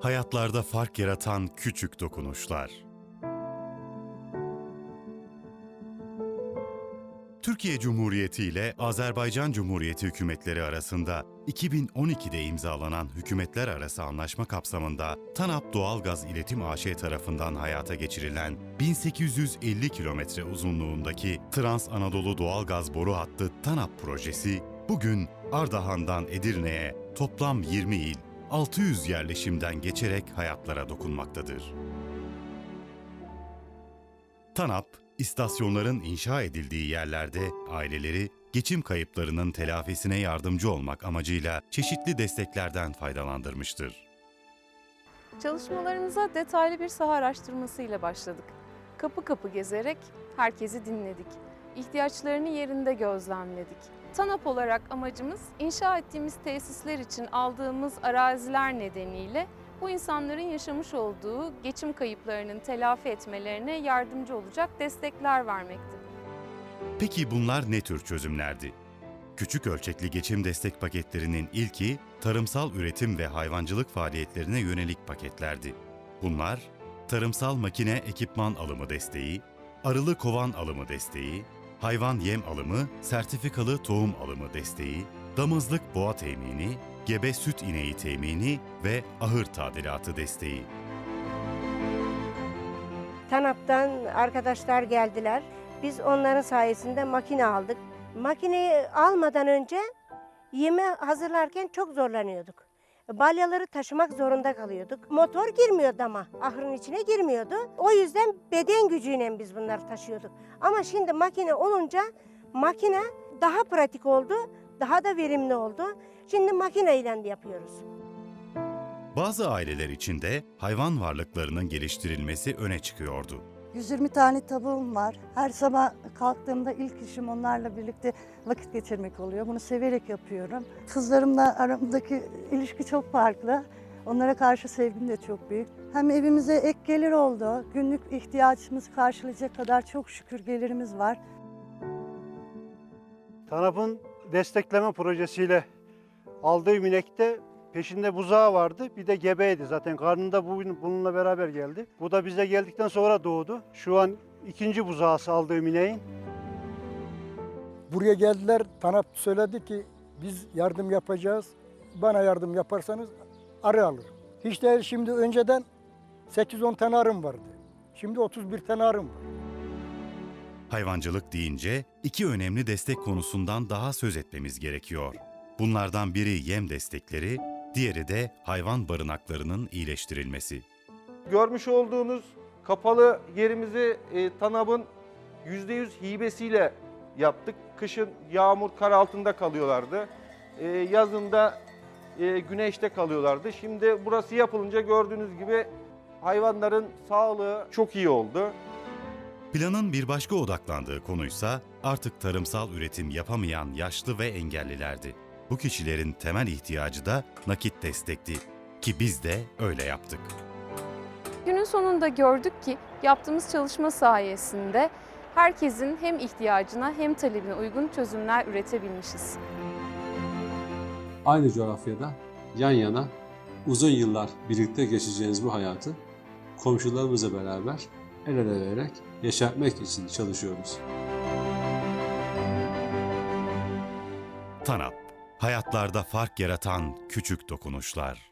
Hayatlarda fark yaratan küçük dokunuşlar. Türkiye Cumhuriyeti ile Azerbaycan Cumhuriyeti hükümetleri arasında 2012'de imzalanan hükümetler arası anlaşma kapsamında TANAP Doğalgaz İletim AŞ tarafından hayata geçirilen 1850 kilometre uzunluğundaki Trans Anadolu Doğalgaz Boru Hattı TANAP projesi bugün Ardahan'dan Edirne'ye toplam 20 il, 600 yerleşimden geçerek hayatlara dokunmaktadır. TANAP, istasyonların inşa edildiği yerlerde aileleri geçim kayıplarının telafisine yardımcı olmak amacıyla çeşitli desteklerden faydalandırmıştır. Çalışmalarımıza detaylı bir saha araştırmasıyla başladık. Kapı kapı gezerek herkesi dinledik. İhtiyaçlarını yerinde gözlemledik. TANAP olarak amacımız inşa ettiğimiz tesisler için aldığımız araziler nedeniyle bu insanların yaşamış olduğu geçim kayıplarının telafi etmelerine yardımcı olacak destekler vermekti. Peki bunlar ne tür çözümlerdi? Küçük ölçekli geçim destek paketlerinin ilki tarımsal üretim ve hayvancılık faaliyetlerine yönelik paketlerdi. Bunlar tarımsal makine ekipman alımı desteği, arılı kovan alımı desteği, hayvan yem alımı, sertifikalı tohum alımı desteği, damızlık boğa temini, gebe süt ineği temini ve ahır tadilatı desteği. TANAP'tan arkadaşlar geldiler. Biz onların sayesinde makine aldık. Makineyi almadan önce yeme hazırlarken çok zorlanıyorduk. Balyaları taşımak zorunda kalıyorduk. Motor girmiyordu ama ahırın içine girmiyordu. O yüzden beden gücüyle biz bunları taşıyorduk. Ama şimdi makine olunca makine daha pratik oldu, daha da verimli oldu. Şimdi makineyle yapıyoruz. Bazı aileler için de hayvan varlıklarının geliştirilmesi öne çıkıyordu. 120 tane tavuğum var. Her sabah kalktığımda ilk işim onlarla birlikte vakit geçirmek oluyor. Bunu severek yapıyorum. Kızlarımla aramdaki ilişki çok farklı. Onlara karşı sevgim de çok büyük. Hem evimize ek gelir oldu. Günlük ihtiyacımızı karşılayacak kadar çok şükür gelirimiz var. TANAP'ın destekleme projesiyle aldığı inekte peşinde buzağı vardı. Bir de gebeydi zaten. Karnında bu bununla beraber geldi. Bu da bize geldikten sonra doğdu. Şu an ikinci buzağısı aldığım ineğin. Buraya geldiler, TANAP söyledi ki biz yardım yapacağız. Bana yardım yaparsanız arı alır. Hiç değil şimdi önceden 8-10 tane arım vardı. Şimdi 31 tane arım var. Hayvancılık deyince iki önemli destek konusundan daha söz etmemiz gerekiyor. Bunlardan biri yem destekleri, diğeri de hayvan barınaklarının iyileştirilmesi. Görmüş olduğunuz kapalı yerimizi e, TANAP'ın %100 hibesiyle yaptık. Kışın yağmur, kar altında kalıyorlardı. E, yazın da e, güneşte kalıyorlardı. Şimdi burası yapılınca gördüğünüz gibi hayvanların sağlığı çok iyi oldu. Planın bir başka odaklandığı konuysa artık tarımsal üretim yapamayan yaşlı ve engellilerdi. Bu kişilerin temel ihtiyacı da nakit destekti ki biz de öyle yaptık. Günün sonunda gördük ki yaptığımız çalışma sayesinde herkesin hem ihtiyacına hem talebine uygun çözümler üretebilmişiz. aynı coğrafyada yan yana uzun yıllar birlikte geçeceğiniz bu hayatı komşularımızla beraber el ele vererek yaşatmak için çalışıyoruz. TANAP, hayatlarda fark yaratan küçük dokunuşlar.